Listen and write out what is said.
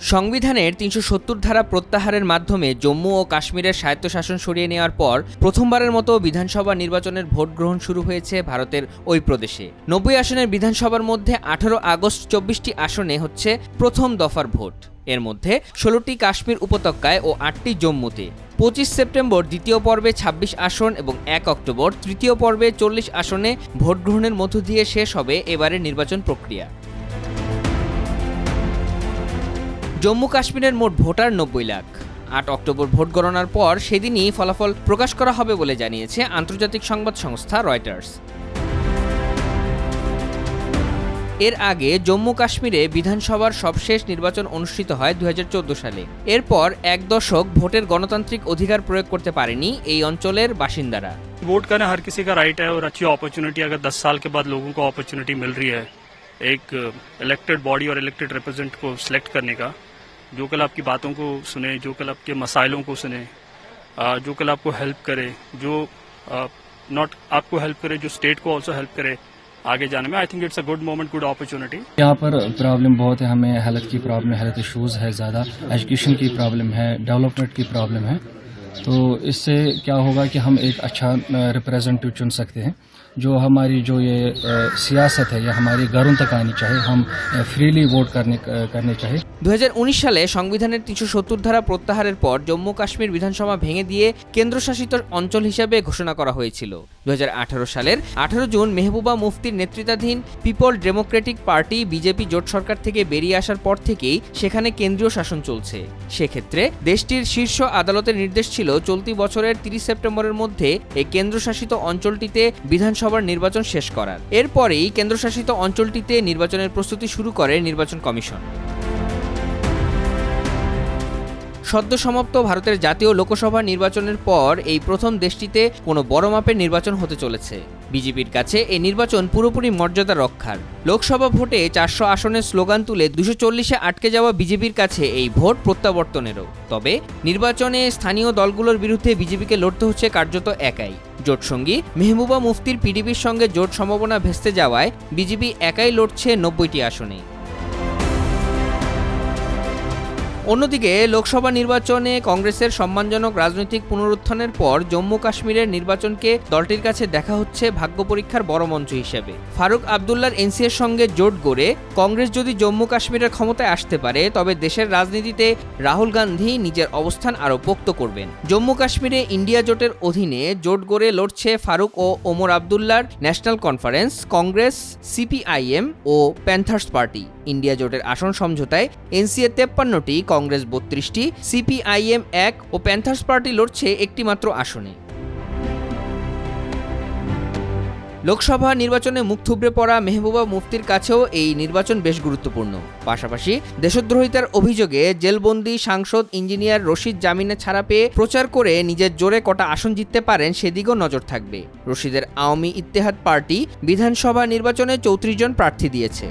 সংবিধানের তিনশো সত্তর ধারা প্রত্যাহারের মাধ্যমে জম্মু ও কাশ্মীরের স্বায়ত্তশাসন সরিয়ে নেওয়ার পর প্রথমবারের মতো বিধানসভা নির্বাচনের ভোট গ্রহণ শুরু হয়েছে ভারতের ওই প্রদেশে। নব্বই আসনের বিধানসভার মধ্যে আঠারো আগস্ট চব্বিশটি আসনে হচ্ছে প্রথম দফার ভোট। এর মধ্যে ষোলোটি কাশ্মীর উপত্যকায় ও আটটি জম্মুতে। পঁচিশ সেপ্টেম্বর দ্বিতীয় পর্বে ২৬ আসন এবং এক অক্টোবর তৃতীয় পর্বে চল্লিশ আসনে ভোট গ্রহণের মধ্য দিয়ে শেষ হবে এবারের নির্বাচন প্রক্রিয়া। জম্মু কাশ্মীরের মোট ভোটার নব্বই লাখ আট অক্টোবর ভোট গণনার পর সেদিনই ফলাফল প্রকাশ করা হবে বলে জানিয়েছে আন্তর্জাতিক সংবাদ সংস্থা রয়টার্স এর আগে জম্মু কাশ্মীরে বিধানসভার সবশেষ নির্বাচন অনুষ্ঠিত হয় দু সালে এরপর এক দশক ভোটের গণতান্ত্রিক অধিকার প্রয়োগ করতে পারেনি এই অঞ্চলের বাসিন্দারা वोट करना हर किसी का राइट है और अच्छी अपॉर्चुनिटी अगर 10 साल के बाद लोगों को अपॉर्चुनिटी मिल रही है एक इलेक्टेड बॉडी और इलेक्टेड रिप्रेजेंट को सिलेक्ट करने का। जो कल आपकी बातों को सुने, जो कल आपके मसाइलों को सुने जो कल आपको हेल्प करे, जो नॉट आपको हेल्प करे, जो स्टेट को ऑल्सो हेल्प करे आगे जाने में I think it's a good moment good opportunity यहाँ पर प्रॉब्लम बहुत है, हमें हेल्थ की प्रॉब्लम हेल्थ इश्यूज़ है ज़्यादा एजुकेशन की प्रॉब्लम है डेवलपमेंट की प्रॉब्लम है। तो इससे क्या होगा कि हम एक अच्छा रिप्रेजेंटेटिव चुन सकते हैं। जो हमारी जो ये अ, सियासत है ये हमारे घरों तक आनी चाहिए हम फ्रीली वोट करने करने चाहिए দু সালে সংবিধানের তিনশো সত্তর ধারা প্রত্যাহারের পর জম্মু কাশ্মীর বিধানসভা ভেঙে দিয়ে কেন্দ্রশাসিত অঞ্চল হিসেবে ঘোষণা করা হয়েছিল দু সালের আঠারো জুন মেহবুবা মুফতির নেতৃত্বাধীন পিপল ডেমোক্রেটিক পার্টি বিজেপি জোট সরকার থেকে বেরিয়ে আসার পর থেকেই সেখানে কেন্দ্রীয় শাসন চলছে সেক্ষেত্রে দেশটির শীর্ষ আদালতের নির্দেশ ছিল চলতি বছরের তিরিশ সেপ্টেম্বরের মধ্যে এই কেন্দ্রশাসিত অঞ্চলটিতে বিধানসভার নির্বাচন শেষ করার। এরপরেই কেন্দ্রশাসিত অঞ্চলটিতে নির্বাচনের প্রস্তুতি শুরু করে নির্বাচন কমিশন। সদ্য সমাপ্ত ভারতের জাতীয় লোকসভা নির্বাচনের পর এই প্রথম দেশটিতে কোনো বড় মাপের নির্বাচন হতে চলেছে। বিজেপির কাছে এই নির্বাচন পুরোপুরি মর্যাদা রক্ষার। লোকসভা ভোটে চারশো আসনের স্লোগান তুলে দুশো চল্লিশে আটকে যাওয়া বিজেপির কাছে এই ভোট প্রত্যাবর্তনেরও। তবে নির্বাচনে স্থানীয় দলগুলোর বিরুদ্ধে বিজেপিকে লড়তে হচ্ছে কার্যত একাই। জোটসঙ্গী মেহবুবা মুফতির পিডিপির সঙ্গে জোট সম্ভাবনা ভেস্তে যাওয়ায় বিজেপি একাই লড়ছে নব্বইটি আসনে। অন্যদিকে লোকসভা নির্বাচনে কংগ্রেসের সম্মানজনক রাজনৈতিক পুনরুত্থানের পর জম্মু কাশ্মীরের নির্বাচনকে দলটির কাছে দেখা হচ্ছে ভাগ্য পরীক্ষার বড় মঞ্চ হিসেবে। ফারুক আবদুল্লার এনসিএর সঙ্গে জোট গড়ে কংগ্রেস যদি জম্মু কাশ্মীরের ক্ষমতায় আসতে পারে, তবে দেশের রাজনীতিতে রাহুল গান্ধী নিজের অবস্থান আরও পোক্ত করবেন। জম্মু কাশ্মীরে ইন্ডিয়া জোটের অধীনে জোট গড়ে লড়ছে ফারুক ও ওমর আবদুল্লার ন্যাশনাল কনফারেন্স, কংগ্রেস, সিপিআইএম ও প্যান্থার্স পার্টি। ইন্ডিয়া জোটের আসন সমঝোতায় এনসিএ তেপ্পান্নটি কংগ্রেস বত্রিশটি, সিপিআইএম এক ও প্যান্থার্স পার্টি লড়ছে একটি মাত্র আসনে। লোকসভা নির্বাচনে মুখ থুবড়ে পড়া মেহবুবা মুফতির কাছেও এই নির্বাচন বেশ গুরুত্বপূর্ণ। পাশাপাশি দেশদ্রোহিতার অভিযোগে জেলবন্দি সাংসদ ইঞ্জিনিয়ার রশিদ জামিনে ছাড়া পেয়ে প্রচার করে নিজের জোরে কটা আসন জিততে পারেন সেদিকেও নজর থাকবে। রশিদের আওয়ামী ইত্তেহাদ পার্টি বিধানসভা নির্বাচনে চৌত্রিশ জন প্রার্থী দিয়েছে।